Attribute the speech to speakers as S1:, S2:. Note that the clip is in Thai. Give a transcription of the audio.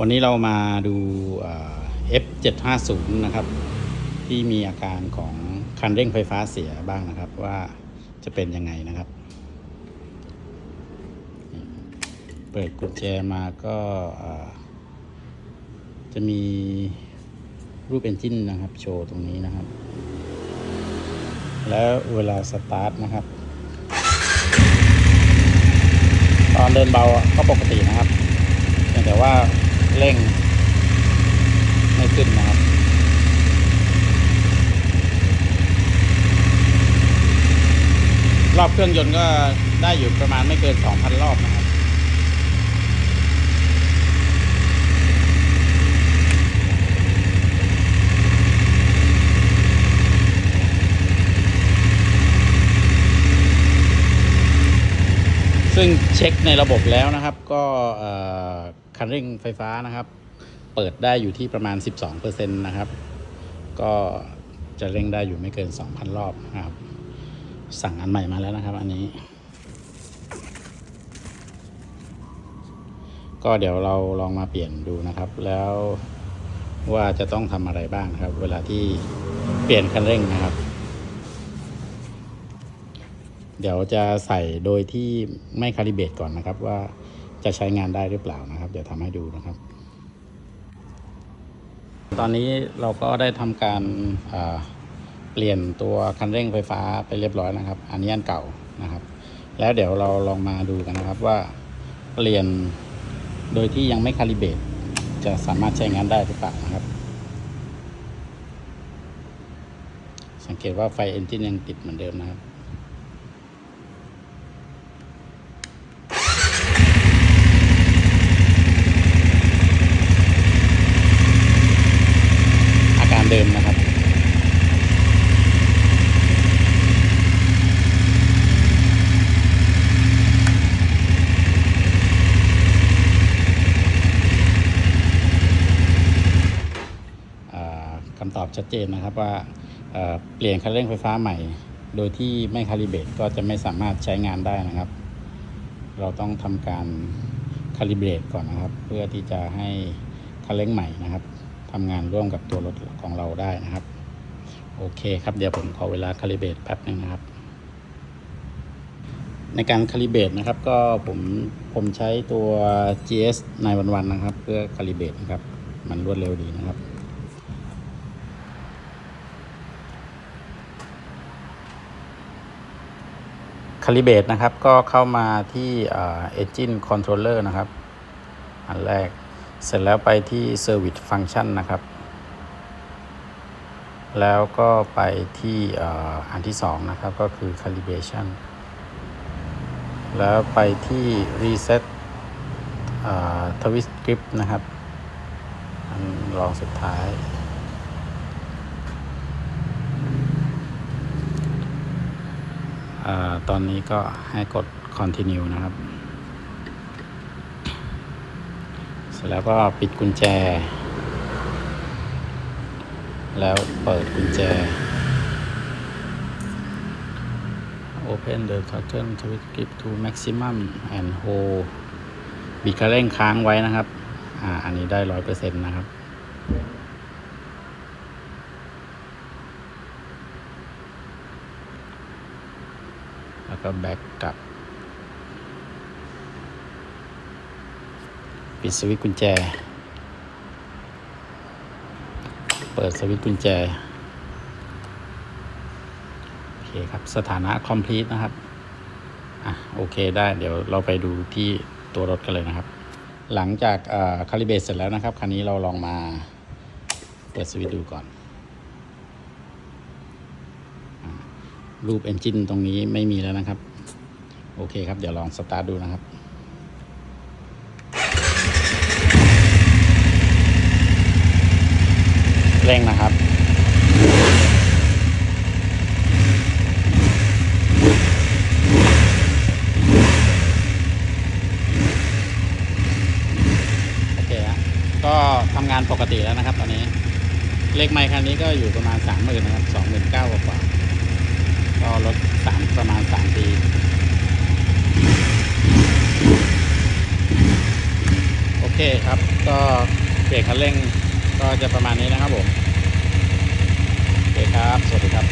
S1: วันนี้เรามาดู F750 นะครับ ที่มีอาการของคันเร่งไฟฟ้าเสียบ้างนะครับว่าจะเป็นยังไงนะครับ เปิดกุญแจมาก็จะมีรูปเอนจินนะครับ โชว์ตรงนี้นะครับ แล้วเวลาสตาร์ทนะครับ ตอนเดินเบาก็ปกตินะครับแต่ว่า เร่ง ไม่ขึ้นนะครับรอบเครื่องยนต์ก็ได้อยู่ประมาณไม่เกิน 2,000 รอบนะครับ ซึ่งเช็คในระบบแล้วนะครับก็ คันเร่งไฟฟ้านะครับ เปิดได้อยู่ที่ประมาณ 12%นะครับ ก็จะเร่งได้อยู่ไม่เกิน 2,000 รอบนะครับ สั่งอันใหม่มาแล้วนะครับ อันนี้ ก็เดี๋ยวเราลองมาเปลี่ยนดูนะครับ แล้วว่าจะต้องทำอะไรบ้างครับ เวลาที่เปลี่ยนคันเร่งนะครับ เดี๋ยวจะใส่โดยที่ไม่คาลิเบตก่อนนะครับว่า จะใช้งานได้หรือเปล่านะครับ เดี๋ยวทำให้ดูนะครับ ตอนนี้เราก็ได้ทำการเปลี่ยนตัวคันเร่งไฟฟ้าไปเรียบร้อยนะครับ อันนี้อันเก่านะครับ แล้วเดี๋ยวเราลองมาดูกันนะครับว่าเปลี่ยนโดยที่ยังไม่คาลิเบตจะสามารถใช้งานได้หรือเปล่านะครับ สังเกตว่าไฟเอนจินยังติดเหมือนเดิมนะครับ อาการเดิมนะครับ อ่าคำตอบชัดเจนนะครับว่าเเปลี่ยนคันเร่งไฟฟ้าใหม่ โดยที่ไม่คาลิเบตก็จะไม่สามารถใช้งานได้นะครับ เราต้องทำการคาลิเบตก่อนนะครับ เพื่อที่จะให้คันเร่งใหม่นะครับทำงานร่วมกับตัวรถของเราได้นะครับ โอเคครับเดี๋ยวผมขอเวลาคาลิเบตแป๊บหนึงนะครับ ในการคาลิเบตนะครับก็ผมผมใช้ตัว GS ในวันๆนะครับ เพื่อคาลิเบตนะครับ มันรวดเร็วดีนะครับาลิเบรตนะครับ ก็เข้ามาที่เอ่อ Engine Controller นะครับ อันแรก เสร็จแล้วไปที่ Service Function นะครับ แล้วก็ไปที่อันที่สองนะครับ ก็คือ Calibration แล้วไปที่ Reset เอ่อ Twist Grip นะครับ อันรองสุดท้าย อา ตอนนี้ก็ให้กด continue นะครับ เสร็จแล้วก็ปิดกุญแจ แล้วเปิดกุญแจ open the curtain twist grip to maximum and hold บิดกระเร่งค้างไว้นะครับ อ่า อันนี้ได้ร้อยเปอร์เซ็นต์นะครับ แล้วก็แบ็กกลับ ปิดสวิตช์กุญแจ เปิดสวิตช์กุญแจ โอเคครับ สถานะ complete นะครับ อะ โอเคได้ เดี๋ยวเราไปดูที่ตัวรถกันเลยนะครับ หลังจากคาลิเบตเสร็จแล้วนะครับ คันนี้เราลองมาเปิดสวิตช์ดูก่อน รูปเอนจินตรงนี้ไม่มีแล้วนะครับ โอเคครับ เดี๋ยวลองสตาร์ทดูนะครับเร่งนะครับ โอเคฮะก็ทำงานปกติแล้วนะครับ ตอนนี้ เลขไมค์คันนี้ก็อยู่ประมาณสามหมื่นนะครับสองหมื่นเก้ากว่า ก็ลดสามประมาณสามปีโอเคเคครับ ก็เบรกคันเร่งก็จะประมาณนี้นะครับผมโอเคครับ สวัสดีครับ